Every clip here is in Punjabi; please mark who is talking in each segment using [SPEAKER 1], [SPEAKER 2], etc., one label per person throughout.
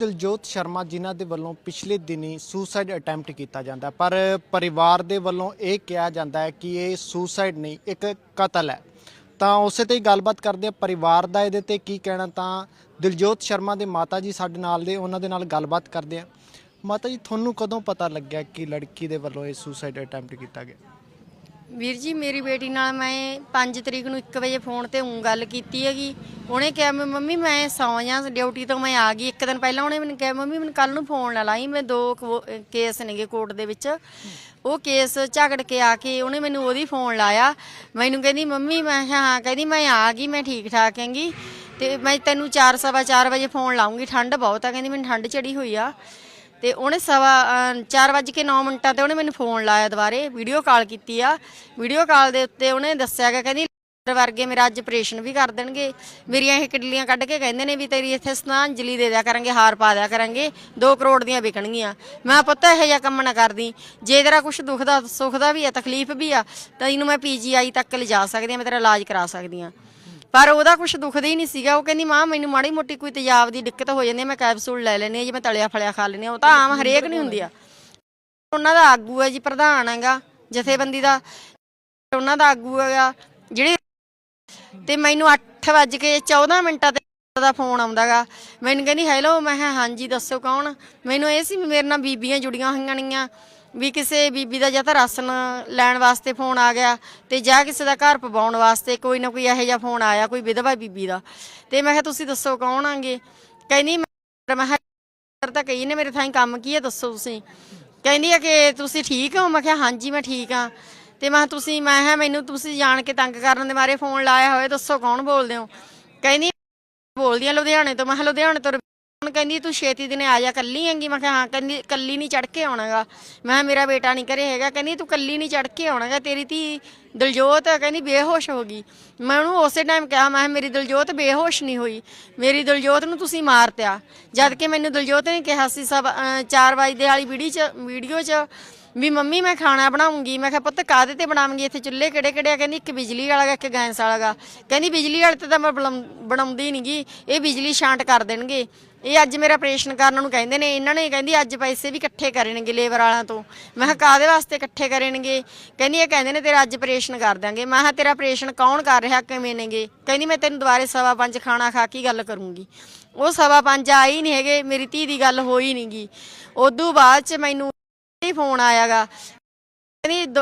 [SPEAKER 1] ਦਿਲਜੋਤ ਸ਼ਰਮਾ ਜਿਨ੍ਹਾਂ ਦੇ ਵੱਲੋਂ ਪਿਛਲੇ ਦਿਨੀ ਸੁਸਾਈਡ ਅਟੈਂਪਟ ਕੀਤਾ ਜਾਂਦਾ ਪਰ ਪਰਿਵਾਰ ਦੇ ਵੱਲੋਂ ਇਹ ਕਿਹਾ ਜਾਂਦਾ ਹੈ ਕਿ ਇਹ ਸੁਸਾਈਡ ਨਹੀਂ, ਇੱਕ ਕਤਲ ਹੈ। ਤਾਂ ਉਸੇ ਤੇ ਹੀ ਗੱਲਬਾਤ ਕਰਦੇ ਆ ਪਰਿਵਾਰ ਦਾ ਇਹਦੇ ਤੇ ਕੀ ਕਹਿਣਾ, ਤਾਂ ਦਿਲਜੋਤ ਸ਼ਰਮਾ ਦੇ ਮਾਤਾ ਜੀ ਸਾਡੇ ਨਾਲ ਦੇ ਉਹਨਾਂ ਦੇ ਨਾਲ ਗੱਲਬਾਤ ਕਰਦੇ ਆ ਮਾਤਾ ਜੀ, ਤੁਹਾਨੂੰ ਕਦੋਂ ਪਤਾ ਲੱਗਿਆ ਕਿ ਲੜਕੀ ਦੇ ਵੱਲੋਂ ਇਹ ਸੁਸਾਈਡ ਅਟੈਂਪਟ ਕੀਤਾ ਗਿਆ?
[SPEAKER 2] ਵੀਰ ਜੀ, ਮੇਰੀ ਬੇਟੀ ਨਾਲ ਮੈਂ 5 ਤਰੀਕ ਨੂੰ 1 ਵਜੇ ਫੋਨ ਤੇ ਉਂ ਗੱਲ ਕੀਤੀ ਹੈਗੀ। ਉਹਨੇ ਕਿਹਾ ਮੈਂ ਮੰਮੀ, ਮੈਂ ਸੌਂ ਜਾਂ, ਡਿਊਟੀ ਤੋਂ ਮੈਂ ਆ ਗਈ। ਇੱਕ ਦਿਨ ਪਹਿਲਾਂ ਉਹਨੇ ਮੈਨੂੰ ਕਿਹਾ, ਮੰਮੀ, ਮੈਨੂੰ ਕੱਲ ਨੂੰ ਫੋਨ ਲਾ ਲਾਈ ਮੈਂ ਦੋ ਕੇਸ ਨੇਗੇ ਕੋਰਟ ਦੇ ਵਿੱਚ। ਉਹ ਕੇਸ ਝਗੜ ਕੇ ਆ ਕੇ ਉਹਨੇ ਮੈਨੂੰ ਉਹਦੀ ਫੋਨ ਲਾਇਆ। ਮੈਨੂੰ ਕਹਿੰਦੀ, ਮੰਮੀ, ਮੈਂ ਹਾਂ, ਕਹਿੰਦੀ, ਮੈਂ ਆ ਗਈ, ਮੈਂ ਠੀਕ ਠਾਕ ਹੈਗੀ ਤੇ ਮੈਂ ਤੈਨੂੰ 4 ਸਵਾ 4 ਵਜੇ ਫੋਨ ਲਾਉਂਗੀ ਠੰਡ ਬਹੁਤ ਆ। ਕਹਿੰਦੀ, ਮੈਨੂੰ ਠੰਡ ਚੜੀ ਹੋਈ ਆ। ਤੇ ਉਹਨੇ ਸਵਾ 4:09 ਮਿੰਟਾਂ ਤੇ ਉਹਨੇ ਮੈਨੂੰ ਫੋਨ ਲਾਇਆ ਦੁਬਾਰੇ ਵੀਡੀਓ ਕਾਲ ਕੀਤੀ ਆ। ਵੀਡੀਓ ਕਾਲ ਦੇ ਉੱਤੇ ਉਹਨੇ ਦੱਸਿਆ ਕਿ ਕਹਿੰਦੀ ਲੀਵਰ ਵਰਗੇ ਮੇਰਾ ਅੱਜ ਆਪਰੇਸ਼ਨ ਵੀ ਕਰ ਦੇਣਗੇ। ਮੇਰੀਆਂ ਇਹ ਕਿਡਲੀਆਂ ਕੱਢ ਕੇ ਕਹਿੰਦੇ ਨੇ ਵੀ ਤੇਰੀ ਇੱਥੇ ਸਨਾਂਜਲੀ ਦੇ ਦਿਆ ਕਰਾਂਗੇ, ਹਾਰ ਪਾ ਦਿਆ ਕਰਾਂਗੇ 2 ਕਰੋੜ ਦੀਆਂ ਵਿਕਣਗੀਆਂ। ਮੈਂ ਪੁੱਤ, ਇਹੋ ਜਿਹਾ ਕੰਮ ਨਾ ਕਰਦੀ। ਜੇ ਤੇਰਾ ਕੁਝ ਸੁੱਖ ਦਾ ਵੀ ਆ, ਤਕਲੀਫ ਵੀ ਆ ਤਾਂ ਇਹਨੂੰ ਮੈਂ ਪੀਜੀਆਈ ਤੱਕ ਲਿਜਾ ਸਕਦੀ ਆ, ਮੈਂ ਤੇਰਾ ਇਲਾਜ ਕਰਾ ਸਕਦੀ ਆ। ਪਰ ਉਹਦਾ ਕੁਝ ਦੁਖਦਾ ਹੀ ਨਹੀਂ ਸੀਗਾ। ਉਹ ਕਹਿੰਦੀ, ਮਾਂ, ਮੈਨੂੰ ਮਾੜੀ ਮੋਟੀ ਕੋਈ ਤੇਜ਼ਾਬ ਦੀ ਦਿੱਕਤ ਹੋ ਜਾਂਦੀ ਹੈ, ਮੈਂ ਕੈਪਸੂਲ ਲੈ ਲੈਣੀ ਹੈ, ਜੀ ਮੈਂ ਤਲਿਆ ਫਲਿਆ ਖਾ ਲੈਣੀ ਆ ਉਹ ਤਾਂ ਆਮ ਹਰੇਕ ਨਹੀਂ ਹੁੰਦੀ ਆ। ਉਹਨਾਂ ਦਾ ਆਗੂ ਹੈ ਜੀ, ਪ੍ਰਧਾਨ ਹੈਗਾ, ਜਥੇਬੰਦੀ ਦਾ। ਉਹਨਾਂ ਦਾ ਆਗੂ ਹੈਗਾ, ਜਿਹੜੇ ਤੇ ਮੈਨੂੰ 8 ਵੱਜ ਕੇ 14 ਮਿੰਟਾਂ ਤੇ ਦਾ ਫੋਨ ਆਉਂਦਾਗਾ ਮੈਨੂੰ ਕਹਿੰਦੀ, ਹੈਲੋ। ਮੈਂ ਕਿਹਾ, ਹਾਂਜੀ, ਦੱਸੋ ਕੌਣ? ਮੈਨੂੰ ਇਹ ਸੀ ਵੀ ਮੇਰੇ ਨਾਲ ਬੀਬੀਆਂ ਜੁੜੀਆਂ ਹੋਈਆਂ ਨੇਗੀਆਂ। ਵੀ ਕਿਸੇ ਬੀਬੀ ਦਾ ਜਾਂ ਤਾਂ ਰਾਸ਼ਨ ਲੈਣ ਵਾਸਤੇ ਫੋਨ ਆ ਗਿਆ ਤੇ ਜਾਂ ਕਿਸੇ ਦਾ ਘਰ ਪਵਾਉਣ ਵਾਸਤੇ ਕੋਈ ਨਾ ਕੋਈ ਇਹੋ ਜਿਹਾ ਫੋਨ ਆਇਆ, ਕੋਈ ਵਿਧਵਾ ਬੀਬੀ ਦਾ। ਤੇ ਮੈਂ ਕਿਹਾ, ਤੁਸੀਂ ਦੱਸੋ ਕੌਣ ਆਂਗੇ? ਕਹਿੰਦੀ, ਮੈਂ ਮੈਂ ਕਿਹਾ ਤਾਂ ਕਹੀ ਨੇ ਮੇਰੇ ਥਾਂ ਕੰਮ ਕੀ ਹੈ, ਦੱਸੋ ਤੁਸੀਂ? ਕਹਿੰਦੀ ਆ ਕਿ, ਤੁਸੀਂ ਠੀਕ ਹੋ? ਮੈਂ ਕਿਹਾ, ਹਾਂਜੀ, ਮੈਂ ਠੀਕ ਆ ਤੇ ਮੈਂ ਕਿਹਾ, ਤੁਸੀਂ, ਮੈਂ ਕਿਹਾ, ਮੈਨੂੰ ਤੁਸੀਂ ਜਾਣ ਕੇ ਤੰਗ ਕਰਨ ਦੇ ਮਾਰੇ ਫੋਨ ਲਾਇਆ ਹੋਇਆ, ਦੱਸੋ ਕੌਣ ਬੋਲਦੇ ਹੋ? ਕਹਿੰਦੀ, ਬੋਲਦੀ ਆ ਲੁਧਿਆਣੇ ਤੋਂ। ਮੈਂ ਕਿਹਾ, ਲੁਧਿਆਣੇ ਤੋਂ ਹੁਣ ਕਹਿੰਦੀ ਤੂੰ ਛੇਤੀ ਦਿਨੇ ਆ ਜਾ ਕੱਲੀ ਹੈਗੀ। ਮੈਂ ਕਿਹਾ ਹਾਂ ਕਹਿੰਦੀ ਕੱਲੀ ਨਹੀਂ ਚੜ ਕੇ ਆਉਣਾਗਾ ਮੈਂ ਕਿਹਾ ਮੇਰਾ ਬੇਟਾ ਨਹੀਂ ਘਰੇ ਹੈਗਾ। ਕਹਿੰਦੀ ਤੂੰ ਕੱਲੀ ਨਹੀਂ ਚੜ ਕੇ ਆਉਣਾਗਾ ਤੇਰੀ ਧੀ ਦਿਲਜੋਤ ਕਹਿੰਦੀ ਬੇਹੋਸ਼ ਹੋ ਗਈ। ਮੈਂ ਉਹਨੂੰ ਉਸੇ ਟਾਈਮ ਕਿਹਾ ਮੈਂ ਕਿਹਾ ਮੇਰੀ ਦਿਲਜੋਤ ਬੇਹੋਸ਼ ਨਹੀਂ ਹੋਈ। ਮੇਰੀ ਦਿਲਜੋਤ ਨੂੰ ਤੁਸੀਂ ਮਾਰਤਿਆ। ਜਦ ਕਿ ਮੈਨੂੰ ਦਿਲਜੋਤ ਨੇ ਕਿਹਾ ਸੀ ਸਭ 4 ਵਜੇ ਵਾਲੀ ਵੀਡੀਓ ਚ ਵੀਡੀਓ ਚ ਵੀ ਮੰਮੀ ਮੈਂ ਖਾਣਾ ਬਣਾਉਂਗੀ। ਮੈਂ ਕਿਹਾ ਪੁੱਤ ਕਾਦੇ ਤੇ ਬਣਾਵਾਂਗੀ? ਇੱਥੇ ਚੁੱਲ੍ਹੇ ਕਿਹੜੇ ਕਿਹੜੇ ਆ? ਕਹਿੰਦੀ ਇੱਕ ਬਿਜਲੀ ਵਾਲਾ ਗਾ, ਇੱਕ ਗੈਸ ਵਾਲਾ ਗਾ। ਕਹਿੰਦੀ ਬਿਜਲੀ ਵਾਲੇ ਤੇ ਤਾਂ ਮੈਂ ਬਲਮ- ਬਣਾਉਂਦੀ ਨਹੀਂਗੀ ਇਹ ਬਿਜਲੀ ਛਾਂਟ ਕਰ ਦੇਣਗੇ। ਇਹ ਅੱਜ ਮੇਰਾ ਆਪਰੇਸ਼ਨ ਕਰਨ ਨੂੰ ਕਹਿੰਦੇ ਨੇ, ਇਹਨਾਂ ਨੇ ਕਹਿੰਦੀ ਅੱਜ ਪੈਸੇ ਵੀ ਇਕੱਠੇ ਕਰਨਗੇ ਲੇਬਰ ਵਾਲਿਆਂ ਤੋਂ। ਮੈਂ ਕਿਹਾ ਕਾਦੇ ਵਾਸਤੇ ਇਕੱਠੇ ਕਰਨਗੇ? ਕਹਿੰਦੀ, ਇਹ ਕਹਿੰਦੇ ਨੇ ਤੇਰਾ ਅੱਜ ਆਪਰੇਸ਼ਨ ਕਰ ਦਾਂਗੇ ਮੈਂ ਕਿਹਾ, ਤੇਰਾ ਆਪਰੇਸ਼ਨ ਕੌਣ ਕਰ ਰਿਹਾ, ਕਿਵੇਂ ਨੇਗੇ? ਕਹਿੰਦੀ, ਮੈਂ ਤੈਨੂੰ ਦੁਬਾਰੇ ਸਵਾ ਪੰਜ ਖਾਣਾ ਖਾ ਕੇ ਗੱਲ ਕਰੂੰਗੀ। ਉਹ ਸਵਾ ਪੰਜ ਆਈ ਨਹੀਂ ਹੈਗੇ, ਮੇਰੀ ਧੀ ਦੀ ਗੱਲ ਹੋਈ ਨਹੀਂਗੀ ਉਦੋਂ ਬਾਅਦ ਚ ਮੈਨੂੰ ਹੀ ਫੋਨ ਆਇਆਗਾ। ਕਹਿੰਦੀ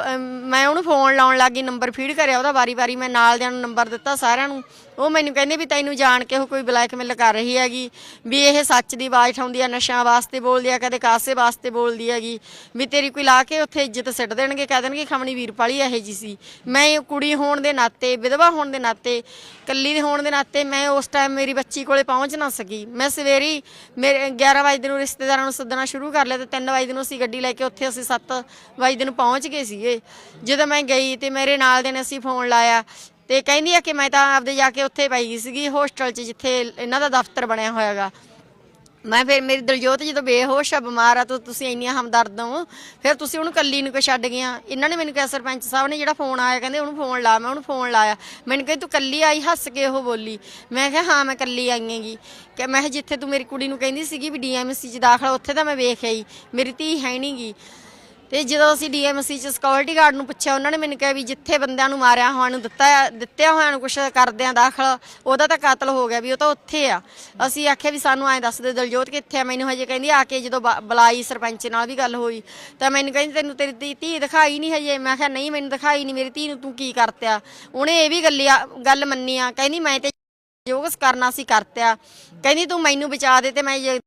[SPEAKER 2] ਮੈਂ ਉਹਨੂੰ ਫੋਨ ਲਾਉਣ ਲੱਗੀ ਨੰਬਰ ਫੀਡ ਕਰਿਆ ਉਹਦਾ ਵਾਰੀ-ਵਾਰੀ, ਮੈਂ ਨਾਲ ਦਿਆਂ ਨੂੰ ਨੰਬਰ ਦਿੱਤਾ ਸਾਰਿਆਂ ਨੂੰ। ਉਹ ਮੈਨੂੰ ਕਹਿੰਦੇ ਵੀ ਤੈਨੂੰ ਜਾਣ ਕੇ ਉਹ ਕੋਈ ਬਲੈਕਮੇਲ ਕਰ ਰਹੀ ਹੈਗੀ, ਵੀ ਇਹ ਸੱਚ ਦੀ ਆਵਾਜ਼ ਉਠਾਉਂਦੀ ਆ, ਨਸ਼ਿਆਂ ਵਾਸਤੇ ਬੋਲਦੀ ਆ, ਕਦੇ ਕਾਸੇ ਵਾਸਤੇ ਬੋਲਦੀ ਹੈਗੀ, ਵੀ ਤੇਰੀ ਕੋਈ ਲਾ ਕੇ ਉੱਥੇ ਇੱਜ਼ਤ ਸਿੱਟ ਦੇਣਗੇ, ਕਹਿ ਦੇਣਗੇ ਖਮਣੀ ਵੀਰਪਾਲੀ ਇਹੋ ਜੀ ਸੀ। ਮੈਂ ਕੁੜੀ ਹੋਣ ਦੇ ਨਾਤੇ, ਵਿਧਵਾ ਹੋਣ ਦੇ ਨਾਤੇ ਕੱਲੀ ਦੇ ਹੋਣ ਦੇ ਨਾਤੇ ਮੈਂ ਉਸ ਟਾਈਮ ਮੇਰੀ ਬੱਚੀ ਕੋਲੇ ਪਹੁੰਚ ਨਾ ਸਕੀ। ਮੈਂ ਸਵੇਰੀ ਮੇਰੇ 11 ਵਜੇ ਨੂੰ ਰਿਸ਼ਤੇਦਾਰਾਂ ਨੂੰ ਸੱਦਣਾ ਸ਼ੁਰੂ ਕਰ ਲਿਆ ਤੇ 3 ਵਜੇ ਨੂੰ ਅਸੀਂ ਗੱਡੀ ਲੈ ਕੇ ਉੱਥੇ ਅਸੀਂ 7 ਵਜੇ ਨੂੰ ਪਹੁੰਚ ਗਏ ਸੀਗੇ। ਜਦੋਂ ਮੈਂ ਗਈ ਤੇ ਮੇਰੇ ਨਾਲ ਦੇ ਨੇ ਅਸੀਂ ਫੋਨ ਲਾਇਆ ਤੇ ਕਹਿੰਦੀ ਆ ਕਿ ਮੈਂ ਤਾਂ ਆਪਦੇ ਜਾ ਕੇ ਉੱਥੇ ਪਈ ਗਈ ਸੀਗੀ ਹੋਸਟਲ 'ਚ, ਜਿੱਥੇ ਇਹਨਾਂ ਦਾ ਦਫ਼ਤਰ ਬਣਿਆ ਹੋਇਆਗਾ। ਮੈਂ ਫਿਰ ਮੇਰੀ ਦਲਜੋਤ ਜਦੋਂ ਬੇਹੋਸ਼ ਆ, ਬਿਮਾਰ ਆ, ਤਾਂ ਤੁਸੀਂ ਇੰਨੀਆਂ ਹਮਦਰਦ ਹੋ, ਫਿਰ ਤੁਸੀਂ ਉਹਨੂੰ ਕੱਲੀ ਨੂੰ ਕਿਉਂ ਛੱਡ ਗਿਆ ਇਹਨਾਂ ਨੇ ਮੈਨੂੰ ਕਿਹਾ, ਸਰਪੰਚ ਸਾਹਿਬ ਨੇ ਜਿਹੜਾ ਫੋਨ ਆਇਆ, ਕਹਿੰਦੇ ਉਹਨੂੰ ਫੋਨ ਲਾ, ਮੈਂ ਉਹਨੂੰ ਫੋਨ ਲਾਇਆ। ਮੈਨੂੰ ਕਹਿੰਦੀ ਤੂੰ ਕੱਲੀ ਆਈ, ਹੱਸ ਕੇ ਉਹ ਬੋਲੀ? ਮੈਂ ਕਿਹਾ, ਹਾਂ, ਮੈਂ ਕੱਲੀ ਆਈ ਹੈਗੀ। ਕਿ ਮੈਂ ਕਿਹਾ, ਜਿੱਥੇ ਤੂੰ ਮੇਰੀ ਕੁੜੀ ਨੂੰ ਕਹਿੰਦੀ ਸੀਗੀ ਵੀ ਡੀਐਮਸੀ 'ਚ ਦਾਖਲਾ, ਉੱਥੇ ਤਾਂ ਮੈਂ ਵੇਖ ਆਈ। ਮੇਰੀ ਧੀ ਹੈ ਨਹੀਂਗੀ ਤੇ ਜਦੋਂ ਅਸੀਂ ਡੀਐਮਸੀ ਚ ਸਿਕਿਉਰਿਟੀ ਗਾਰਡ ਨੂੰ ਪੁੱਛਿਆ, ਉਹਨਾਂ ਨੇ ਮੈਨੂੰ ਕਿਹਾ ਵੀ ਜਿੱਥੇ ਬੰਦਿਆਂ ਨੂੰ ਮਾਰਿਆ ਹੋਇਆ ਨੂੰ ਦਿੱਤਾ, ਦਿੱਤਿਆ ਹੋਇਆ ਨੂੰ ਕੁਝ ਕਰਦਿਆਂ ਦਾਖਲ, ਉਹਦਾ ਤਾਂ ਕਤਲ ਹੋ ਗਿਆ ਵੀ ਉਹ ਤਾਂ ਉੱਥੇ ਆ। ਅਸੀਂ ਆਖਿਆ ਵੀ ਸਾਨੂੰ ਐਂ ਦੱਸ ਦੇ ਦਲਜੋਤ ਕਿੱਥੇ ਆ। ਮੈਨੂੰ ਹਜੇ ਕਹਿੰਦੀ ਆ ਕੇ ਜਦੋਂ ਬੁਲਾਈ ਸਰਪੰਚ ਨਾਲ ਵੀ ਗੱਲ ਹੋਈ, ਤਾਂ ਮੈਨੂੰ ਕਹਿੰਦੀ ਤੈਨੂੰ ਤੇਰੀ ਧੀ- ਧੀ ਦਿਖਾਈ ਨਹੀਂ ਹਜੇ। ਮੈਂ ਕਿਹਾ, ਨਹੀਂ, ਮੈਨੂੰ ਦਿਖਾਈ ਨਹੀਂ ਮੇਰੀ ਧੀ ਨੂੰ, ਤੂੰ ਕੀ ਕਰਤਿਆ? ਉਹਨੇ ਇਹ ਵੀ ਗੱਲੀ ਆ- ਗੱਲ ਮੰਨੀ ਆ, ਕਹਿੰਦੀ ਮੈਂ ਤੇ ਜੋ ਕੁਛ ਕਰਨਾ ਸੀ ਕਰਤਿਆ। ਕਹਿੰਦੀ ਤੂੰ ਮੈਨੂੰ ਬਚਾ ਦੇ ਤੇ ਮੈਂ ਜੇ-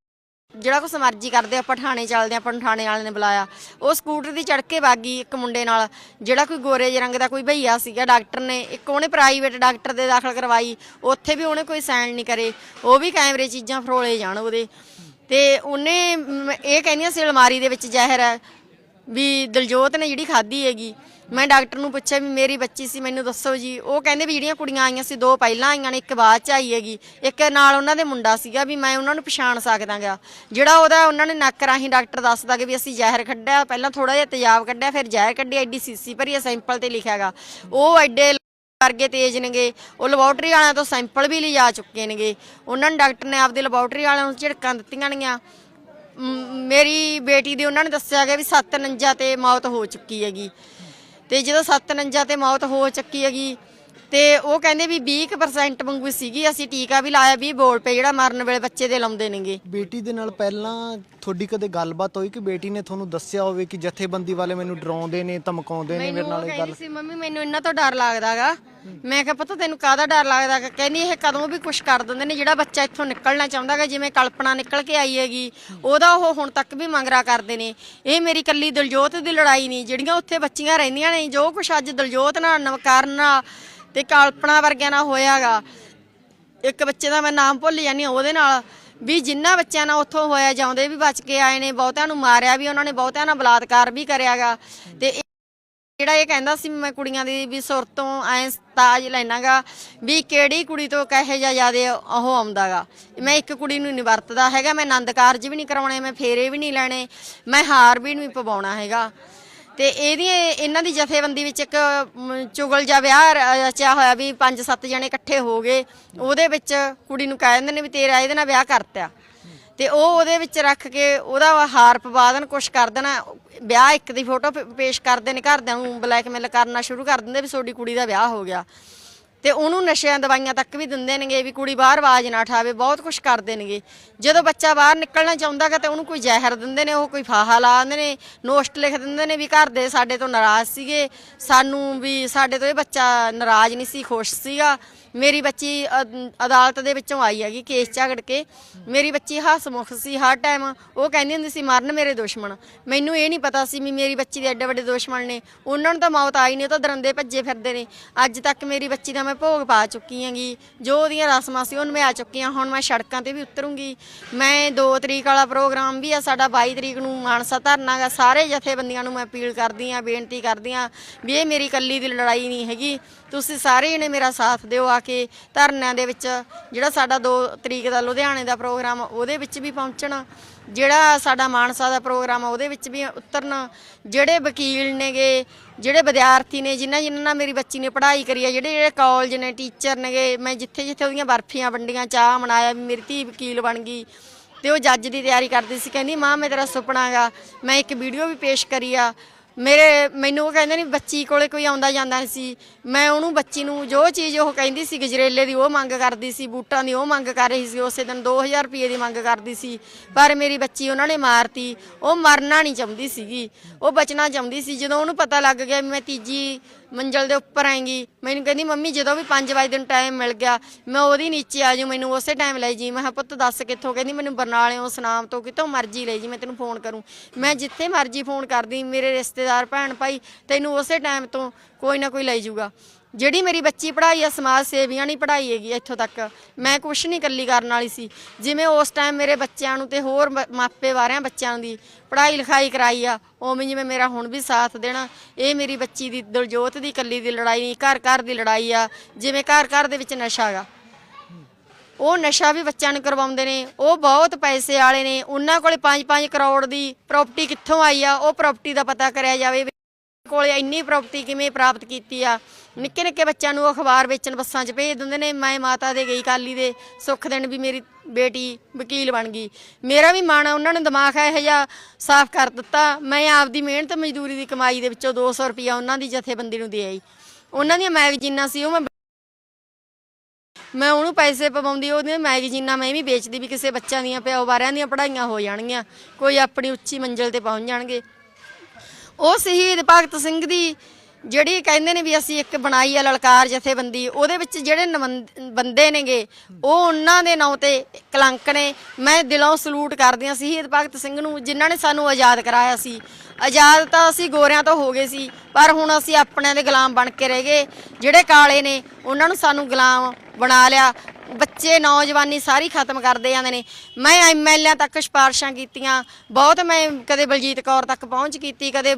[SPEAKER 2] ਜਿਹੜਾ ਕੁਛ ਮਰਜ਼ੀ ਕਰਦੇ ਆਪਾਂ ਠਾਣੇ ਚੱਲਦੇ ਆਪਾਂ ਨੂੰ ਠਾਣੇ ਵਾਲੇ ਨੇ ਬੁਲਾਇਆ। ਉਹ ਸਕੂਟਰ ਦੀ ਚੜ ਕੇ ਵਾਗੀ ਇੱਕ ਮੁੰਡੇ ਨਾਲ। ਜਿਹੜਾ ਕੋਈ ਗੋਰੇ ਜਿਹੇ ਰੰਗ ਦਾ ਕੋਈ ਭਈਆ ਸੀਗਾ ਡਾਕਟਰ ਨੇ ਇੱਕ ਉਹਨੇ ਪ੍ਰਾਈਵੇਟ ਡਾਕਟਰ ਦੇ ਦਾਖਲ ਕਰਵਾਈ। ਉੱਥੇ ਵੀ ਉਹਨੇ ਕੋਈ ਸਾਈਨ ਨਹੀਂ ਕਰੇ। ਉਹ ਵੀ ਕੈਮਰੇ ਚੀਜ਼ਾਂ ਫਰੋਲੇ ਜਾਣ ਉਹਦੇ। ਤੇ ਉਹਨੇ ਮ, ਇਹ ਕਹਿੰਦੀਆਂ ਸੀ ਅਲਮਾਰੀ ਦੇ ਵਿੱਚ ਜ਼ਹਿਰ ਹੈ ਵੀ ਦਲਜੋਤ ਨੇ ਜਿਹੜੀ ਖਾਧੀ ਹੈਗੀ। ਮੈਂ ਡਾਕਟਰ ਨੂੰ ਪੁੱਛਿਆ ਵੀ ਮੇਰੀ ਬੱਚੀ ਸੀ, ਮੈਨੂੰ ਦੱਸੋ ਜੀ। ਉਹ ਕਹਿੰਦੇ ਵੀ ਜਿਹੜੀਆਂ ਕੁੜੀਆਂ ਆਈਆਂ ਸੀ, ਦੋ ਪਹਿਲਾਂ ਆਈਆਂ ਨੇ, ਇੱਕ ਬਾਅਦ ਚ ਆਈ ਹੈਗੀ। ਇੱਕ ਨਾਲ ਉਹਨਾਂ ਦੇ ਮੁੰਡਾ ਸੀਗਾ ਵੀ ਮੈਂ ਉਹਨਾਂ ਨੂੰ ਪਛਾਣ ਸਕਦਾਗਾ। ਜਿਹੜਾ ਉਹਦਾ ਉਹਨਾਂ ਨੇ ਨੱਕ ਰਾਹੀਂ ਡਾਕਟਰ ਦੱਸਦਾ ਕਿ ਵੀ ਅਸੀਂ ਜ਼ਹਿਰ ਕੱਢਿਆ, ਪਹਿਲਾਂ ਥੋੜਾ ਜਿਹਾ ਤੇਜ਼ਾਬ ਕੱਢਿਆ, ਫਿਰ ਜ਼ਹਿਰ ਕੱਢੀ, ਐਡੀ ਸੀਸੀ ਭਰੀ ਸੈਂਪਲ ਤੇ ਲਿਖਿਆਗਾ ਉਹ ਐਡੇ ਵਰਗੇ ਤੇਜ਼ ਨੇਗੇ। ਉਹ ਲੈਬੋਰਟਰੀ ਵਾਲਿਆਂ ਤੋਂ ਸੈਂਪਲ ਵੀ ਲਿਜਾ ਚੁੱਕੇ ਨੇਗੇ। ਉਹਨਾਂ ਨੇ ਡਾਕਟਰ ਨੇ ਆਪਦੀ ਲੈਬੋਰਟਰੀ ਵਾਲਿਆਂ ਨੂੰ ਝਿੜਕਾਂ ਦਿੱਤੀਆਂ ਨੇਗੀਆਂ। ਮੇਰੀ ਬੇਟੀ ਦੀ ਉਹਨਾਂ ਨੇ ਦੱਸਿਆ ਗਿਆ ਵੀ 749 ਤੇ ਮੌਤ ਹੋ ਚੁੱਕੀ ਹੈਗੀ। ਤੇ ਜਦੋਂ 749 ਤੇ ਮੌਤ ਹੋ ਚੁੱਕੀ ਹੈਗੀ ਤੇ ਉਹ ਕਹਿੰਦੇ ਵੀ 20% ਵਾਂਗੂ ਸੀਗੀ ਅਸੀਂ ਟੀਕਾ ਵੀ ਲਾਇਆ ਵੀ ਬੋਲ ਪਏ ਜਿਹੜਾ ਮਰਨ ਵੇਲੇ ਬੱਚੇ ਦੇ ਲਾਉਂਦੇ ਨੇਗੇ।
[SPEAKER 1] ਬੇਟੀ ਦੇ ਨਾਲ ਪਹਿਲਾਂ ਤੁਹਾਡੀ ਕਦੇ ਗੱਲਬਾਤ ਹੋਈ ਕਿ ਬੇਟੀ ਨੇ ਤੁਹਾਨੂੰ ਦੱਸਿਆ ਹੋਵੇ ਕਿ ਜਥੇਬੰਦੀ ਵਾਲੇ ਮੈਨੂੰ ਡਰਾਉਂਦੇ ਨੇ ਧਮਕਾਉਂਦੇ ਨੇ ਮੇਰੇ ਨਾਲ ਇਹ ਗੱਲ
[SPEAKER 2] ਸੀ ਮੰਮੀ ਮੈਨੂੰ ਇਹਨਾਂ ਤੋਂ ਡਰ ਲੱਗਦਾਗਾ। ਮੈਂ ਕਿਹਾ ਪਤਾ ਤੈਨੂੰ ਕਾਹਦਾ ਡਰ ਲੱਗਦਾਗਾ? ਕਹਿੰਦੀ ਇਹ ਕਦੋਂ ਵੀ ਕੁਝ ਕਰ ਦਿੰਦੇ ਨੇ ਜਿਹੜਾ ਬੱਚਾ ਇੱਥੋਂ ਨਿਕਲਣਾ ਚਾਹੁੰਦਾਗਾ ਜਿਵੇਂ ਕਲਪਨਾ ਨਿਕਲ ਕੇ ਆਈ ਹੈਗੀ ਉਹਦਾ ਉਹ ਹੁਣ ਤੱਕ ਵੀ ਮੰਗਰਾ ਕਰਦੇ ਨੇ। ਇਹ ਮੇਰੀ ਕੱਲੀ ਦਿਲਜੋਤ ਦੀ ਲੜਾਈ ਨਹੀਂ ਜਿਹੜੀਆਂ ਉੱਥੇ ਬੱਚੀਆਂ ਰਹਿੰਦੀਆਂ ਨੇ ਜੋ ਕੁਝ ਅੱਜ ਦਿਲਜੋਤ ਨਾਲ ਨਵਕਰਨ ਨਾਲ ਤੇ ਕਲਪਨਾ ਵਰਗਿਆਂ ਨਾਲ ਹੋਇਆਗਾ। ਇੱਕ ਬੱਚੇ ਦਾ ਮੈਂ ਨਾਮ ਭੁੱਲ ਜਾਂਦੀ ਉਹਦੇ ਨਾਲ ਵੀ ਜਿੰਨਾ ਬੱਚਿਆਂ ਨਾਲ ਉੱਥੋਂ ਹੋਇਆ ਜਾਂਦੇ ਵੀ ਬਚ ਕੇ ਆਏ ਨੇ, ਬਹੁਤਿਆਂ ਨੂੰ ਮਾਰਿਆ ਵੀ, ਉਹਨਾਂ ਨੇ ਬਹੁਤਿਆਂ ਨਾਲ ਬਲਾਤਕਾਰ ਵੀ ਕਰਿਆਗਾ। ਤੇ ਜਿਹੜਾ ਇਹ ਕਹਿੰਦਾ ਸੀ ਮੈਂ ਕੁੜੀਆਂ ਦੀ ਵੀ ਸੁਰ ਤੋਂ ਐ ਤਾਜ ਲੈਣਾਗਾ ਵੀ ਕਿਹੜੀ ਕੁੜੀ ਤੋਂ ਕਹੇ ਜਾ ਜਿਆਦੇ ਉਹ ਆਉਂਦਾਗਾ। ਮੈਂ ਇੱਕ ਕੁੜੀ ਨੂੰ ਨਹੀਂ ਵਰਤਦਾ ਹੈਗਾ, ਮੈਂ ਆਨੰਦ ਕਾਰਜ ਵੀ ਨਹੀਂ ਕਰਾਉਣੇ, ਮੈਂ ਫੇਰੇ ਵੀ ਨਹੀਂ ਲੈਣੇ, ਮੈਂ ਹਾਰ ਵੀ ਨਹੀਂ ਪਵਾਉਣਾ ਹੈਗਾ। ਤੇ ਇਹਦੀ ਇਹਨਾਂ ਦੀ ਜਥੇਬੰਦੀ ਵਿੱਚ ਇੱਕ ਚੁਗਲ ਜਾਂ ਵਿਆਹ ਰਚਿਆ ਹੋਇਆ ਵੀ ਪੰਜ ਸੱਤ ਜਣੇ ਇਕੱਠੇ ਹੋ ਗਏ। ਉਹਦੇ ਵਿੱਚ ਕੁੜੀ ਨੂੰ ਕਹਿ ਦਿੰਦੇ ਨੇ ਵੀ ਤੇਰਾ ਇਹਦੇ ਨਾਲ ਵਿਆਹ ਕਰਤਾ। ਤੇ ਉਹ ਉਹਦੇ ਵਿੱਚ ਰੱਖ ਕੇ ਉਹਦਾ ਹਾਰ ਪਵਾ ਦੇਣ ਕੁਛ ਕਰ ਦੇਣਾ। ਵਿਆਹ ਇੱਕ ਦੀ ਫੋਟੋ ਪੇਸ਼ ਕਰਦੇ ਨੇ ਘਰਦਿਆਂ ਨੂੰ ਬਲੈਕਮੇਲ ਕਰਨਾ ਸ਼ੁਰੂ ਕਰ ਦਿੰਦੇ ਵੀ ਤੁਹਾਡੀ ਕੁੜੀ ਦਾ ਵਿਆਹ ਹੋ ਗਿਆ। ਤੇ ਉਹਨੂੰ ਨਸ਼ਿਆਂ ਦਵਾਈਆਂ ਤੱਕ ਵੀ ਦਿੰਦੇ ਨੇਗੇ ਵੀ ਕੁੜੀ ਬਾਹਰ ਆਵਾਜ਼ ਨਾ ਉਠਾਵੇ ਬਹੁਤ ਕੁਝ ਕਰਦੇ ਨੇਗੇ। ਜਦੋਂ ਬੱਚਾ ਬਾਹਰ ਨਿਕਲਣਾ ਚਾਹੁੰਦਾਗਾ ਤੇ ਉਹਨੂੰ ਕੋਈ ਜ਼ਹਿਰ ਦਿੰਦੇ ਨੇ, ਉਹ ਕੋਈ ਫਾਹਾ ਲਾ ਦਿੰਦੇ ਨੇ, ਨੋਸਟ ਲਿਖ ਦਿੰਦੇ ਨੇ ਵੀ ਘਰ ਦੇ ਸਾਡੇ ਤੋਂ ਨਾਰਾਜ਼ ਸੀਗੇ, ਸਾਨੂੰ ਵੀ ਸਾਡੇ ਤੋਂ ਇਹ ਬੱਚਾ ਨਾਰਾਜ਼ ਨਹੀਂ ਸੀ, ਖੁਸ਼ ਸੀਗਾ। ਮੇਰੀ ਬੱਚੀ ਅਦ- ਅਦਾਲਤ ਦੇ ਵਿੱਚੋਂ ਆਈ ਹੈਗੀ, ਕੇਸ ਝਗੜ ਕੇ। ਮੇਰੀ ਬੱਚੀ ਹਸਮੁਖ ਸੀ, ਹਰ ਟਾਈਮ ਉਹ ਕਹਿੰਦੀ ਹੁੰਦੀ ਸੀ, ਮਰਨ ਮੇਰੇ ਦੁਸ਼ਮਣ। ਮੈਨੂੰ ਇਹ ਨਹੀਂ ਪਤਾ ਸੀ ਵੀ ਮੇਰੀ ਬੱਚੀ ਦੇ ਐਡੇ ਵੱਡੇ ਦੁਸ਼ਮਣ ਨੇ। ਉਹਨਾਂ ਨੂੰ ਤਾਂ ਮੌਤ ਆਈ ਨਹੀਂ ਉਹ ਤਾਂ ਦਰੰਦੇ ਭੱਜੇ ਫਿਰਦੇ ਨੇ। ਅੱਜ ਤੱਕ ਮੇਰੀ ਬੱਚੀ ਦਾ ਮੈਂ ਭੋਗ ਪਾ ਚੁੱਕੀ ਹਾਂਗੀ। ਜੋ ਉਹਦੀਆਂ ਰਸਮਾਂ ਸੀ ਉਹ ਨਿਭਾ ਚੁੱਕੀ ਹਾਂ। ਹੁਣ ਮੈਂ ਸੜਕਾਂ ਤੇ ਵੀ ਉਤਰੂੰਗੀ। ਮੈਂ 2 ਤਰੀਕ ਵਾਲਾ ਪ੍ਰੋਗਰਾਮ ਵੀ ਆ, ਸਾਡਾ 22 ਤਰੀਕ ਨੂੰ ਮਾਨਸਾ ਧਰਨਾ ਗਾ। ਸਾਰੇ ਜਥੇਬੰਦੀਆਂ ਨੂੰ ਮੈਂ ਅਪੀਲ ਕਰਦੀ ਹਾਂ, ਬੇਨਤੀ ਕਰਦੀ ਹਾਂ ਵੀ ਇਹ ਮੇਰੀ ਇਕੱਲੀ ਦੀ ਲੜਾਈ ਨਹੀਂ ਹੈਗੀ। ਤੁਸੀਂ ਸਾਰੇ ਜਣੇ ਮੇਰਾ ਸਾਥ ਦਿਓ ਆ ਕੇ ਧਰਨਿਆਂ ਦੇ ਵਿੱਚ ਜਿਹੜਾ ਸਾਡਾ 2 ਤਰੀਕ ਦਾ ਲੁਧਿਆਣੇ ਦਾ ਪ੍ਰੋਗਰਾਮ ਉਹਦੇ ਵਿੱਚ ਵੀ ਪਹੁੰਚਣਾ, ਜਿਹੜਾ ਸਾਡਾ ਮਾਨਸਾ ਦਾ ਪ੍ਰੋਗਰਾਮ ਉਹਦੇ ਵਿੱਚ ਵੀ ਉਤਰਨਾ, ਜਿਹੜੇ ਵਕੀਲ ਨੇਗੇ, ਜਿਹੜੇ ਵਿਦਿਆਰਥੀ ਨੇ, ਜਿਨ੍ਹਾਂ ਜਿਨ੍ਹਾਂ ਨਾਲ ਮੇਰੀ ਬੱਚੀ ਨੇ ਪੜ੍ਹਾਈ ਕਰੀ ਹੈ ਜਿਹੜੇ ਜਿਹੜੇ ਕਾਲਜ ਨੇ ਟੀਚਰ ਨੇਗੇ, ਮੈਂ ਜਿੱਥੇ ਜਿੱਥੇ ਉਹਦੀਆਂ ਬਰਫੀਆਂ ਵੰਡੀਆਂ, ਚਾਹ ਮਨਾਇਆ ਵੀ ਮੇਰੀ ਧੀ ਵਕੀਲ ਬਣ ਗਈ ਤੇ ਉਹ ਜੱਜ ਦੀ ਤਿਆਰੀ ਕਰਦੀ ਸੀ, ਕਹਿੰਦੀ, ਮਾਂ, ਮੈਂ ਤੇਰਾ ਸੁਪਨਾ ਗਾ, ਮੈਂ ਇੱਕ ਵੀਡੀਓ ਵੀ ਪੇਸ਼ ਕਰੀ ਆ। ਮੇਰੇ, ਮੈਨੂੰ ਉਹ ਕਹਿੰਦੇ ਨਹੀਂ ਬੱਚੀ ਕੋਲੇ ਕੋਈ ਆਉਂਦਾ ਜਾਂਦਾ ਨਹੀਂ ਸੀ। ਮੈਂ ਉਹਨੂੰ ਬੱਚੀ ਨੂੰ ਜੋ ਚੀਜ਼ ਉਹ ਕਹਿੰਦੀ ਸੀ, ਗਜਰੇਲੇ ਦੀ ਉਹ ਮੰਗ ਕਰਦੀ ਸੀ, ਬੂਟਾਂ ਦੀ ਉਹ ਮੰਗ ਕਰ ਰਹੀ ਸੀ, ਉਸੇ ਦਿਨ 2000 ਰੁਪਏ ਦੀ ਮੰਗ ਕਰਦੀ ਸੀ। ਪਰ ਮੇਰੀ ਬੱਚੀ ਉਹਨਾਂ ਨੇ ਮਾਰਤੀ। ਉਹ ਮਰਨਾ ਨਹੀਂ ਚਾਹੁੰਦੀ ਸੀਗੀ। ਉਹ ਬਚਣਾ ਚਾਹੁੰਦੀ ਸੀ। ਜਦੋਂ ਉਹਨੂੰ ਪਤਾ ਲੱਗ ਗਿਆ ਵੀ ਮੈਂ ਤੀਜੀ ਮੰਜ਼ਲ ਦੇ ਉੱਪਰ ਆਏਗੀ। ਮੈਨੂੰ ਕਹਿੰਦੀ, ਮੰਮੀ, ਜਦੋਂ ਵੀ 5 ਵਜੇ ਦਿਨ ਟਾਈਮ ਮਿਲ ਗਿਆ, ਮੈਂ ਉਹਦੀ ਨੀਚੇ ਆ ਜੂ ਮੈਨੂੰ ਉਸੇ ਟਾਈਮ ਲੈ ਜੀ। ਮੈਂ ਕਿਹਾ, ਪੁੱਤ, ਦੱਸ ਕਿੱਥੋਂ? ਕਹਿੰਦੀ, ਮੈਨੂੰ ਬਰਨਾਲਿਓਂ ਸਨਾਮ ਤੋਂ ਕਿਤੋਂ ਮਰਜ਼ੀ ਲੈ ਜੀ, ਮੈਂ ਤੈਨੂੰ ਫੋਨ ਕਰੂੰ। ਮੈਂ ਜਿੱਥੇ ਮਰਜ਼ੀ ਫੋਨ ਕਰਦੀ, ਮੇਰੇ ਰਿਸ਼ਤੇਦਾਰ, ਭੈਣ ਭਾਈ, ਤੈਨੂੰ ਉਸੇ ਟਾਈਮ ਤੋਂ ਕੋਈ ਨਾ ਕੋਈ ਲੈ ਜਾਊਗਾ ਜਿਹੜੀ ਮੇਰੀ ਬੱਚੀ ਪੜ੍ਹਾਈ ਆ, ਸਮਾਜ ਸੇਵੀਆਂ ਨਹੀਂ ਪੜ੍ਹਾਈ ਹੈਗੀ ਇੱਥੋਂ ਤੱਕ। ਮੈਂ ਕੁਛ ਨਹੀਂ ਇਕੱਲੀ ਕਰਨ ਵਾਲੀ ਸੀ। ਜਿਵੇਂ ਉਸ ਟਾਈਮ ਮੇਰੇ ਬੱਚਿਆਂ ਨੂੰ ਤੇ ਹੋਰ ਮ- ਮਾਪੇ ਵਾਰਿਆਂ ਬੱਚਿਆਂ ਦੀ ਪੜ੍ਹਾਈ ਲਿਖਾਈ ਕਰਾਈ ਆ, ਉਵੇਂ ਜਿਵੇਂ ਮੇਰਾ ਹੁਣ ਵੀ ਸਾਥ ਦੇਣਾ। ਇਹ ਮੇਰੀ ਬੱਚੀ ਦੀ, ਦਿਲਜੋਤ ਦੀ ਇਕੱਲੀ ਦੀ ਲੜਾਈ ਨਹੀਂ ਘਰ ਘਰ ਦੀ ਲੜਾਈ ਆ, ਜਿਵੇਂ ਘਰ ਘਰ ਦੇ ਵਿੱਚ ਨਸ਼ਾ ਹੈਗਾ ਉਹ ਨਸ਼ਾ ਵੀ ਬੱਚਿਆਂ ਨੂੰ ਕਰਵਾਉਂਦੇ ਨੇ, ਉਹ ਬਹੁਤ ਪੈਸੇ ਵਾਲੇ ਨੇ, ਉਹਨਾਂ ਕੋਲੇ 5-5 ਕਰੋੜ ਦੀ ਪ੍ਰਾਪਰਟੀ ਕਿੱਥੋਂ ਆਈ ਆ, ਉਹ ਪ੍ਰਾਪਰਟੀ ਦਾ ਪਤਾ ਕਰਿਆ ਜਾਵੇ ਵੀ ਕੋਲੇ ਇੰਨੀ ਪ੍ਰਾਪਰਟੀ ਕਿਵੇਂ ਪ੍ਰਾਪਤ ਕੀਤੀ ਆ। ਨਿੱਕੇ ਨਿੱਕੇ ਬੱਚਿਆਂ ਨੂੰ ਅਖਬਾਰ ਵੇਚਣ ਬੱਸਾਂ 'ਚ ਭੇਜ ਦਿੰਦੇ ਨੇ, ਮੈਂ ਮਾਤਾ ਦੇ ਗਈ ਕਾਲੀ ਦੇ, ਸੁੱਖ ਦਿਨ ਵੀ ਮੇਰੀ ਬੇਟੀ ਵਕੀਲ ਬਣ ਗਈ। ਮੇਰਾ ਵੀ ਮਨ, ਉਹਨਾਂ ਨੇ ਦਿਮਾਗ ਇਹੋ ਜਿਹਾ ਸਾਫ਼ ਕਰ ਦਿੱਤਾ। ਮੈਂ ਆਪਦੀ ਮਿਹਨਤ, ਮਜ਼ਦੂਰੀ ਦੀ ਕਮਾਈ ਦੇ ਵਿੱਚੋਂ 200 ਰੁਪਇਆ ਉਹਨਾਂ ਦੀ ਜਥੇਬੰਦੀ ਨੂੰ ਦੇ ਆਈ। ਉਹਨਾਂ ਦੀਆਂ ਮੈਗਜ਼ੀਨਾਂ ਸੀ, ਉਹ ਮੈਂ ਮੈਂ ਉਹਨੂੰ ਪੈਸੇ ਪਵਾਉਂਦੀ ਉਹਦੀਆਂ ਮੈਗਜ਼ੀਨਾਂ ਮੈਂ ਵੀ ਵੇਚਦੀ ਵੀ ਕਿਸੇ ਬੱਚਿਆਂ ਦੀਆਂ, ਪਿਓ ਬਾਰਿਆਂ ਦੀਆਂ ਪੜ੍ਹਾਈਆਂ ਹੋ ਜਾਣਗੀਆਂ। ਕੋਈ ਆਪਣੀ ਉੱਚੀ ਮੰਜ਼ਿਲ ਤੇ ਪਹੁੰਚ ਜਾਣਗੇ। ਉਹ ਸ਼ਹੀਦ ਭਗਤ ਸਿੰਘ ਦੀ ਜਿਹੜੀ ਕਹਿੰਦੇ ਨੇ ਵੀ ਅਸੀਂ ਇੱਕ ਬਣਾਈ ਆ ਲਲਕਾਰ ਜਥੇਬੰਦੀ, ਉਹਦੇ ਵਿੱਚ ਜਿਹੜੇ ਨਮੰ- ਬੰਦੇ ਨੇਗੇ, ਉਹ ਉਹਨਾਂ ਦੇ ਨਾਂ ਤੇ ਕਲੰਕ ਨੇ। ਮੈਂ ਦਿਲੋਂ ਸਲੂਟ ਕਰਦੀ ਹਾਂ ਸ਼ਹੀਦ ਭਗਤ ਸਿੰਘ ਨੂੰ, ਜਿਨ੍ਹਾਂ ਨੇ ਸਾਨੂੰ ਆਜ਼ਾਦ ਕਰਾਇਆ ਸੀ। ਆਜ਼ਾਦ ਤਾਂ ਅਸੀਂ ਗੋਰਿਆਂ ਤੋਂ ਹੋ ਗਏ ਸੀ, ਪਰ ਹੁਣ ਅਸੀਂ ਆਪਣਿਆਂ ਦੇ ਗੁਲਾਮ ਬਣ ਕੇ ਰਹਿ ਗਏ। ਜਿਹੜੇ ਕਾਲੇ ਨੇ, ਉਹਨਾਂ ਨੂੰ ਸਾਨੂੰ ਗੁਲਾਮ ਬਣਾ ਲਿਆ। ਬੱਚੇ, ਨੌਜਵਾਨੀ ਸਾਰੀ ਖਤਮ ਕਰਦੇ ਜਾਂਦੇ ਨੇ। ਮੈਂ ਐਮਐਲਏ ਤੱਕ ਸਿਫਾਰਸ਼ਾਂ ਕੀਤੀਆਂ। ਬਹੁਤ ਮੈਂ ਕਦੇ ਬਲਜੀਤ ਕੌਰ ਤੱਕ ਪਹੁੰਚ ਕੀਤੀ, ਕਦੇ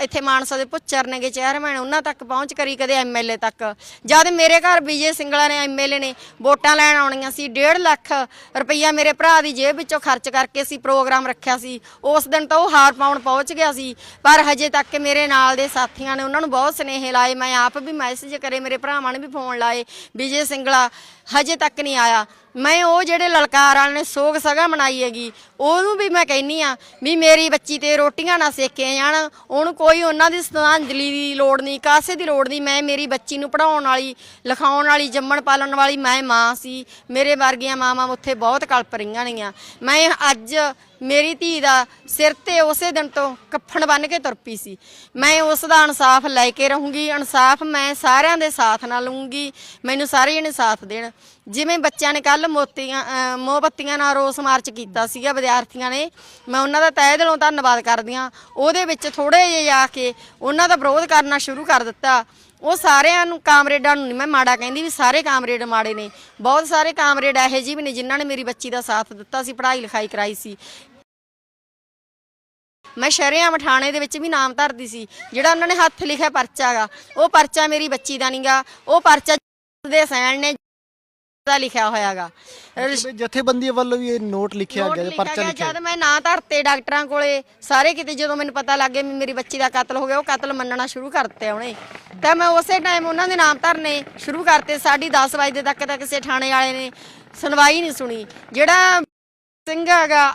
[SPEAKER 2] ਇੱਥੇ ਮਾਨਸਾ ਦੇ ਪੁੱਚਰ ਨੇਗੇ ਚੇਅਰਮੈਨ, ਉਹਨਾਂ ਤੱਕ ਪਹੁੰਚ ਕਰੀ, ਕਦੇ ਐਮਐਲਏ ਤੱਕ। ਜਦ ਮੇਰੇ ਘਰ ਵਿਜੇ ਸਿੰਗਲਾ ਨੇ ਐਮਐਲਏ ਨੇ ਵੋਟਾਂ ਲੈਣ ਆਉਣੀਆਂ ਸੀ 1.5 ਲੱਖ ਰੁਪਈਆ ਮੇਰੇ ਭਰਾ ਦੀ ਜੇਬ ਵਿੱਚੋਂ ਖਰਚ ਕਰਕੇ ਅਸੀਂ ਪ੍ਰੋਗਰਾਮ ਰੱਖਿਆ ਸੀ। ਉਸ ਦਿਨ ਤਾਂ ਉਹ ਹਾਰ ਪਾਉਣ ਪਹੁੰਚ ਗਿਆ ਸੀ। ਪਰ ਹਜੇ ਤੱਕ ਮੇਰੇ ਨਾਲ ਦੇ ਸਾਥੀਆਂ ਨੇ ਉਹਨਾਂ ਨੂੰ ਬਹੁਤ ਸਨੇਹ ਲਾਏ। ਮੈਂ ਆਪ ਵੀ ਮੈਸੇਜ ਕਰੇ, ਮੇਰੇ ਭਰਾਵਾਂ ਨੇ ਵੀ ਫੋਨ ਲਾਏ, ਵਿਜੇ ਸਿੰਗਲਾ ਹਜੇ ਤੱਕ ਨਹੀਂ ਆਇਆ। ਮੈਂ ਉਹ ਜਿਹੜੇ ਲਲਕਾਰ ਵਾਲੇ ਨੇ ਸੋਗ ਸਗਾ ਮਨਾਈ ਹੈਗੀ, ਉਹਨੂੰ ਵੀ ਮੈਂ ਕਹਿੰਨੀ ਆ ਵੀ ਮੇਰੀ ਬੱਚੀ ਤੇ ਰੋਟੀਆਂ ਨਾ ਸੇਕੇ ਜਾਣ, ਉਹਨੂੰ ਕੋਈ ਉਹਨਾਂ ਦੀ ਸ਼ਰਧਾਂਜਲੀ ਦੀ ਲੋੜ ਨਹੀਂ, ਕਾਸੇ ਦੀ ਲੋੜ ਨਹੀਂ, ਮੈਂ ਮੇਰੀ ਬੱਚੀ ਨੂੰ ਪੜਾਉਣ ਵਾਲੀ, ਲਿਖਾਉਣ ਵਾਲੀ, ਜੰਮਣ ਪਾਲਣ ਵਾਲੀ ਮੈਂ ਮਾਂ ਸੀ, ਮੇਰੇ ਵਰਗੀਆਂ ਮਾਵਾਂ ਉੱਥੇ ਬਹੁਤ ਕਲਪ ਰਹੀਆਂ ਨੇਗੀਆਂ। ਮੈਂ ਅੱਜ ਮੇਰੀ ਧੀ ਦਾ ਸਿਰ ਤੇ ਉਸੇ ਦਿਨ ਤੋਂ ਕੱਫਣ ਬੰਨ ਕੇ ਤੁਰ ਪਈ ਸੀ। ਮੈਂ ਉਸ ਦਾ ਇਨਸਾਫ ਲੈ ਕੇ ਰਹੂੰਗੀ, ਇਨਸਾਫ ਮੈਂ ਸਾਰਿਆਂ ਦੇ ਸਾਥ ਨਾਲ ਲਵਾਂਗੀ ਮੈਨੂੰ ਸਾਰੇ ਜਣੇ ਸਾਥ ਦੇਣ। ਜਿਵੇਂ ਬੱਚਿਆਂ ਨੇ ਕੱਲ ਮੋਤੀਆਂ, ਅਹ, ਮੋਮਬੱਤੀਆਂ ਨਾਲ ਰੋਸ ਮਾਰਚ ਕੀਤਾ ਸੀਗਾ ਵਿਦਿਆਰਥੀਆਂ ਨੇ, ਮੈਂ ਉਹਨਾਂ ਦਾ ਤਹਿ ਦਿਲੋਂ ਧੰਨਵਾਦ ਕਰਦੀ ਹਾਂ। ਉਹਦੇ ਵਿੱਚ ਥੋੜੇ ਜਿਹੇ ਆ ਕੇ ਉਹਨਾਂ ਦਾ ਵਿਰੋਧ ਕਰਨਾ ਸ਼ੁਰੂ ਕਰ ਦਿੱਤਾ। ਉਹ ਸਾਰਿਆਂ ਨੂੰ ਕਾਮਰੇਡਾਂ ਨੂੰ ਨਹੀਂ ਮੈਂ ਮਾੜਾ ਕਹਿੰਦੀ ਵੀ ਸਾਰੇ ਕਾਮਰੇਡ ਮਾੜੇ ਨੇ। ਬਹੁਤ ਸਾਰੇ ਕਾਮਰੇਡ ਇਹੋ ਜਿਹੇ ਵੀ ਨੇ ਜਿਨ੍ਹਾਂ ਨੇ ਮੇਰੀ ਬੱਚੀ ਦਾ ਸਾਥ ਦਿੱਤਾ ਸੀ, ਪੜ੍ਹਾਈ ਲਿਖਾਈ ਕਰਾਈ ਸੀ। ਮੈਂ ਸ਼ਰਿਆਮ ਥਾਣੇ ਦੇ ਵਿੱਚ ਵੀ ਨਾਮ ਧਰਦੀ ਸੀ, ਜਿਹੜਾ ਉਹਨਾਂ ਨੇ ਹੱਥ ਲਿਖਿਆ ਪਰਚਾ ਗਾ। ਉਹ ਪਰਚਾ ਮੇਰੀ ਬੱਚੀ ਦਾ ਨਹੀਂਗਾ ਉਹ ਪਰਚਾ ਦੇ ਸੈਣ ਨੇ ਦਾ ਲਿਖਿਆ ਹੋਇਆਗਾ
[SPEAKER 1] ਜਥੇਬੰਦੀ ਵੱਲੋਂ ਵੀ ਇਹ ਨੋਟ ਲਿਖਿਆ ਗਿਆ ਪਰਚਾ ਲਿਖਿਆ।
[SPEAKER 2] ਜਦ ਮੈਂ ਨਾਂ ਧਰਤੇ ਡਾਕਟਰਾਂ ਕੋਲੇ ਸਾਰੇ ਕਿਤੇ ਜਦੋਂ ਮੈਨੂੰ ਪਤਾ ਲੱਗ ਗਿਆ ਵੀ ਮੇਰੀ ਬੱਚੀ ਦਾ ਕਤਲ ਹੋ ਗਿਆ ਉਹ ਕਤਲ ਮੰਨਣਾ ਸ਼ੁਰੂ ਕਰਤੇ ਉਹਨੇ। ਤਾਂ ਮੈਂ ਉਸੇ ਟਾਈਮ ਉਹਨਾਂ ਦੇ ਨਾਮ ਧਰਨੇ ਸ਼ੁਰੂ ਕਰਤੇ ਸਾਡੀ 10 ਵਜੇ ਤੱਕ ਤਾਂ ਕਿਸੇ ਥਾਣੇ ਵਾਲੇ ਨੇ ਸੁਣਵਾਈ ਨਹੀਂ ਸੁਣੀ। ਜਿਹੜਾ ਸਿੰਘ ਹੈਗਾ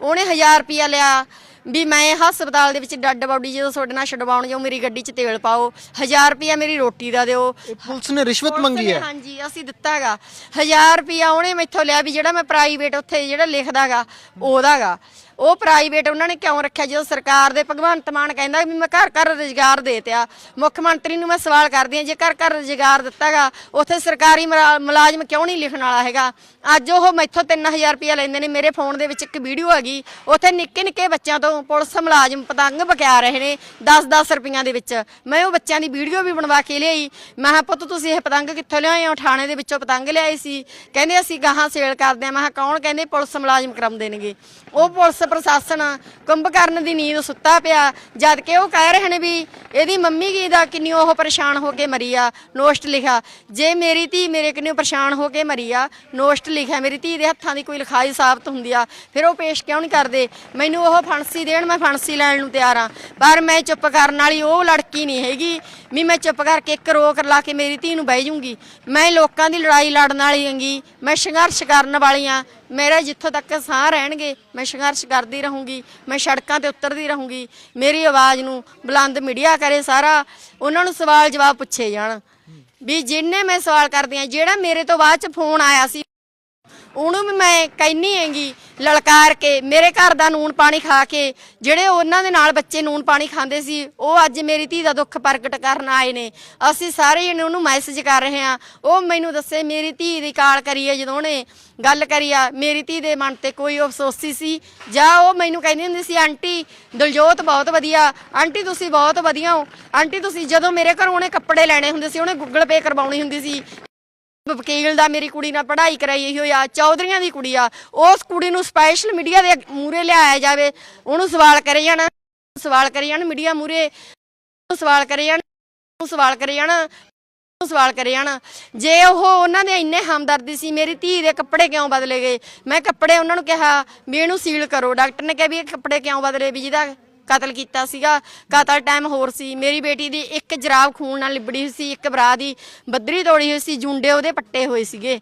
[SPEAKER 2] ਉਹਨੇ 1000 ਰੁਪਿਆ ਲਿਆ ਵੀ ਮੈਂ ਹਸਪਤਾਲ ਦੇ ਵਿੱਚ ਡੱਡ ਬਾਡੀ ਜਦੋਂ ਤੁਹਾਡੇ ਨਾਲ ਛਡਵਾਉਣ ਜਾਉ ਮੇਰੀ ਗੱਡੀ 'ਚ ਤੇਲ ਪਾਓ 1000 ਰੁਪਿਆ ਮੇਰੀ ਰੋਟੀ ਦਾ ਦਿਓ।
[SPEAKER 1] ਇਹ ਪੁਲਿਸ ਨੇ ਰਿਸ਼ਵਤ ਮੰਗੀ ਹੈ?
[SPEAKER 2] ਹਾਂਜੀ ਅਸੀਂ ਦਿੱਤਾ ਹੈਗਾ 1000 ਰੁਪਿਆ ਉਹਨੇ ਮੈਥੋਂ ਲਿਆ ਵੀ ਜਿਹੜਾ ਮੈਂ ਪ੍ਰਾਈਵੇਟ ਉੱਥੇ ਜਿਹੜਾ ਲਿਖਦਾਗਾ ਉਹਦਾਗਾ। ਉਹ ਪ੍ਰਾਈਵੇਟ ਉਹਨਾਂ ਨੇ ਕਿਉਂ ਰੱਖਿਆ? ਜਦੋਂ ਸਰਕਾਰ ਦੇ ਭਗਵੰਤ ਮਾਨ ਕਹਿੰਦਾ ਵੀ ਮੈਂ ਘਰ ਘਰ ਰੁਜ਼ਗਾਰ ਦੇਤਿਆ ਮੁੱਖ ਮੰਤਰੀ ਨੂੰ ਮੈਂ ਸਵਾਲ ਕਰਦੀ ਹਾਂ, ਜੇ ਘਰ ਘਰ ਰੁਜ਼ਗਾਰ ਦਿੱਤਾਗਾ, ਉੱਥੇ ਸਰਕਾਰੀ ਮੁਲਾ- ਮੁਲਾਜ਼ਮ ਕਿਉਂ ਨਹੀਂ ਲਿਖਣ ਵਾਲਾ ਹੈਗਾ? ਅੱਜ ਉਹ ਮੈਥੋਂ 3000 ਰੁਪਇਆ ਲੈਂਦੇ ਨੇ, ਮੇਰੇ ਫੋਨ ਦੇ ਵਿੱਚ ਇੱਕ ਵੀਡੀਓ ਹੈਗੀ ਉੱਥੇ ਨਿੱਕੇ ਨਿੱਕੇ ਬੱਚਿਆਂ ਤੋਂ ਪੁਲਿਸ ਮੁਲਾਜ਼ਮ ਪਤੰਗ ਬਕਿਆ ਰਹੇ ਨੇ 10-10 ਰੁਪਈਆਂ ਦੇ ਵਿੱਚ। ਮੈਂ ਉਹ ਬੱਚਿਆਂ ਦੀ ਵੀਡੀਓ ਵੀ ਬਣਵਾ ਕੇ ਲਿਆਈ। ਮੈਂ ਕਿਹਾ, ਪੁੱਤ, ਤੁਸੀਂ ਇਹ ਪਤੰਗ ਕਿੱਥੋਂ ਲਿਆਏ ਹੋ? ਥਾਣੇ ਦੇ ਵਿੱਚੋਂ ਪਤੰਗ ਲਿਆਏ ਸੀ। ਕਹਿੰਦੇ, ਅਸੀਂ ਗਾਹਾਂ ਸੇਲ ਕਰਦੇ ਆ ਮੈਂ ਕਿਹਾ, ਕੌਣ? ਕਹਿੰਦੇ, ਪੁਲਿਸ ਮੁਲਾਜ਼ਮ ਕਰਾਉਂਦੇ ਨੇਗੇ। ਉਹ ਪੁਲਿਸ ਪ੍ਰਸ਼ਾਸਨ ਕੁੰਭਕਰਨ ਦੀ ਨੀਂਦ ਸੁੱਤਾ ਪਿਆ, ਜਦ ਕਿ ਉਹ ਕਹਿ ਰਹੇ ਨੇ ਵੀ ਇਹਦੀ ਮੰਮੀ ਕੀ ਦਾ ਕਿੰਨੀ ਉਹ ਪਰੇਸ਼ਾਨ ਹੋ ਕੇ ਮਰੀ ਆ, ਨੋਸਟ ਲਿਖਿਆ। ਜੇ ਮੇਰੀ ਧੀ ਮੇਰੇ ਕਿੰਨੀ ਪਰੇਸ਼ਾਨ ਹੋ ਕੇ ਮਰੀ ਆ, ਨੋਸਟ ਲਿਖਿਆ। ਮੇਰੀ ਧੀ ਦੇ ਹੱਥਾਂ ਦੀ ਕੋਈ ਲਿਖਾਈ ਸਾਬਤ ਹੁੰਦੀ ਆ, ਫਿਰ ਉਹ ਪੇਸ਼ ਕਿਉਂ ਨਹੀਂ ਕਰਦੇ? ਮੈਨੂੰ ਉਹ ਫਾਂਸੀ ਦੇਣ, ਮੈਂ ਫਾਂਸੀ ਲੈਣ ਨੂੰ ਤਿਆਰ ਆ। ਪਰ ਮੈਂ ਚੁੱਪ ਕਰਨ ਵਾਲੀ ਉਹ ਲੜਕੀ ਨਹੀਂ ਹੈਗੀ, ਵੀ ਮੈਂ ਚੁੱਪ ਕਰਕੇ ਇੱਕ ਰੋਕ ਲਾ ਕੇ ਮੇਰੀ ਧੀ ਨੂੰ ਬਹਿ ਜੂੰਗੀ। ਮੈਂ ਲੋਕਾਂ ਦੀ ਲੜਾਈ ਲੜਨ ਵਾਲੀ ਹਾਂਗੀ, ਮੈਂ ਸੰਘਰਸ਼ ਕਰਨ ਵਾਲੀ ਆ ਮੇਰਾ ਜਿੱਥੋਂ ਤੱਕ ਸਾਹ ਰਹਿਣਗੇ, ਮੈਂ ਸੰਘਰਸ਼ ਕਰਦੀ ਰਹੂੰਗੀ, ਮੈਂ ਸੜਕਾਂ ਤੇ ਉਤਰਦੀ ਰਹੂੰਗੀ, ਮੇਰੀ ਆਵਾਜ਼ ਨੂੰ ਬੁਲੰਦ ਮੀਡੀਆ ਕਰੇ ਸਾਰਾ, ਉਹਨਾਂ ਨੂੰ ਸਵਾਲ ਜਵਾਬ ਪੁੱਛੇ ਜਾਣ। ਵੀ ਜਿੰਨੇ ਮੈਂ ਸਵਾਲ ਕਰਦੀ ਆ ਜਿਹੜਾ ਮੇਰੇ ਤੋਂ ਬਾਅਦ ਚ ਫੋਨ ਆਇਆ ਸੀ ਉਹਨੂੰ ਵੀ ਮੈਂ ਕਹਿਨੀ ਹੈਗੀ, ਲਲਕਾਰ ਕੇ, ਮੇਰੇ ਘਰ ਦਾ ਨੂਨ ਪਾਣੀ ਖਾ ਕੇ, ਜਿਹੜੇ ਉਹਨਾਂ ਦੇ ਨਾਲ ਬੱਚੇ ਨੂਨ ਪਾਣੀ ਖਾਂਦੇ ਸੀ, ਉਹ ਅੱਜ ਮੇਰੀ ਧੀ ਦਾ ਦੁੱਖ ਪ੍ਰਗਟ ਕਰਨ ਆਏ ਨੇ। ਅਸੀਂ ਸਾਰੇ ਜਣੇ ਉਹਨੂੰ ਮੈਸੇਜ ਕਰ ਰਹੇ ਹਾਂ। ਉਹ ਮੈਨੂੰ ਦੱਸੇ, ਮੇਰੀ ਧੀ ਦੀ ਕਾਲ ਕਰੀ ਹੈ ਜਦੋਂ ਉਹਨੇ ਗੱਲ ਕਰੀ ਆ, ਮੇਰੀ ਧੀ ਦੇ ਮਨ ਤੇ ਕੋਈ ਅਫਸੋਸੀ ਸੀ? ਜਾਂ ਉਹ ਮੈਨੂੰ ਕਹਿੰਦੀ ਹੁੰਦੀ ਸੀ, ਆਂਟੀ, ਦਲਜੋਤ ਬਹੁਤ ਵਧੀਆ, ਆਂਟੀ ਤੁਸੀਂ ਬਹੁਤ ਵਧੀਆ ਹੋ। ਆਂਟੀ, ਤੁਸੀਂ ਜਦੋਂ ਮੇਰੇ ਘਰੋਂ ਉਹਨੇ ਕੱਪੜੇ ਲੈਣੇ ਹੁੰਦੇ ਸੀ, ਉਹਨੇ ਗੂਗਲ ਪੇ ਕਰਵਾਉਣੀ ਹੁੰਦੀ ਸੀ। ਵਕੀਲ ਦਾ ਮੇਰੀ ਕੁੜੀ ਨਾਲ ਪੜ੍ਹਾਈ ਕਰਾਈ ਹੋਈ ਆ, ਚੌਧਰੀਆਂ ਦੀ ਕੁੜੀ ਆ, ਉਸ ਕੁੜੀ ਨੂੰ ਸਪੈਸ਼ਲ ਮੀਡੀਆ ਦੇ ਮੂਰੇ ਲਿਆਇਆ ਜਾਵੇ, ਉਹਨੂੰ ਸਵਾਲ ਕਰੇ ਜਾਣ, ਸਵਾਲ ਕਰੇ ਜਾਣ ਮੀਡੀਆ ਮੂਰੇ ਸਵਾਲ ਕਰੇ ਜਾਣ ਸਵਾਲ ਕਰੇ ਜਾਣ ਸਵਾਲ ਕਰੇ ਜਾਣ। ਜੇ ਉਹ ਉਹਨਾਂ ਦੇ ਇੰਨੇ ਹਮਦਰਦੀ ਸੀ, ਮੇਰੀ ਧੀ ਦੇ ਕੱਪੜੇ ਕਿਉਂ ਬਦਲੇ ਗਏ? ਮੈਂ ਕੱਪੜੇ ਉਹਨਾਂ ਨੂੰ ਕਿਹਾ, ਵੀ ਇਹਨੂੰ ਸੀਲ ਕਰੋ। ਡਾਕਟਰ ਨੇ ਕਿਹਾ ਵੀ ਇਹ ਕੱਪੜੇ ਕਿਉਂ ਬਦਲੇ? ਵੀ ਜਿਹਦਾ ਕਤਲ ਕੀਤਾ ਸੀਗਾ ਕਤਲ ਟਾਈਮ ਹੋਰ ਸੀ? ਮੇਰੀ ਬੇਟੀ ਦੀ ਇੱਕ ਜਰਾਬ ਖੂਨ ਨਾਲ ਲਿਬੜੀ ਹੋਈ ਸੀ, ਇੱਕ ਬਰਾ ਦੀ ਬੱਦਰੀ ਤੋੜੀ ਹੋਈ ਸੀ, ਜੁੰਡੇ ਉਹਦੇ ਪੱਟੇ ਹੋਏ ਸੀਗੇ।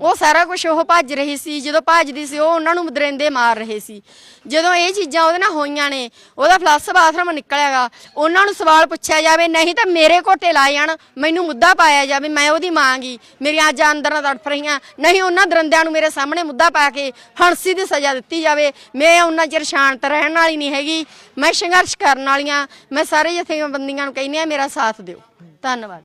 [SPEAKER 2] ਉਹ ਸਾਰਾ ਕੁਝ ਉਹ ਭੱਜ ਰਹੀ ਸੀ, ਜਦੋਂ ਭੱਜਦੀ ਸੀ, ਉਹ ਉਹਨਾਂ ਨੂੰ ਦਰਿੰਦੇ ਮਾਰ ਰਹੇ ਸੀ। ਜਦੋਂ ਇਹ ਚੀਜ਼ਾਂ ਉਹਦੇ ਨਾਲ ਹੋਈਆਂ ਨੇ, ਉਹਦਾ ਫਲੱਸ ਬਾਥਰੂਮ ਨਿਕਲਿਆਗਾ, ਉਹਨਾਂ ਨੂੰ ਸਵਾਲ ਪੁੱਛਿਆ ਜਾਵੇ, ਨਹੀਂ ਤਾਂ ਮੇਰੇ ਘੋਟੇ ਲਾਏ ਜਾਣ, ਮੈਨੂੰ ਮੁੱਦਾ ਪਾਇਆ ਜਾਵੇ, ਮੈਂ ਉਹਦੀ ਮਾਂ ਗੀ, ਮੇਰੀਆਂ ਅੱਜ ਅੰਦਰਾਂ ਤੜਫ ਰਹੀਆਂ, ਨਹੀਂ ਉਹਨਾਂ ਦਰਿੰਦਿਆਂ ਨੂੰ ਮੇਰੇ ਸਾਹਮਣੇ ਮੁੱਦਾ ਪਾ ਕੇ ਫਾਂਸੀ ਦੀ ਸਜ਼ਾ ਦਿੱਤੀ ਜਾਵੇ, ਮੈਂ ਉਹਨਾਂ ਚਿਰ ਸ਼ਾਂਤ ਰਹਿਣ ਵਾਲੀ ਨਹੀਂ ਹੈਗੀ, ਮੈਂ ਸੰਘਰਸ਼ ਕਰਨ ਵਾਲੀਆਂ, ਮੈਂ ਸਾਰੇ ਜਥੇਬੰਦੀਆਂ ਨੂੰ ਕਹਿੰਦੀ ਆ ਮੇਰਾ ਸਾਥ ਦਿਓ। ਧੰਨਵਾਦ।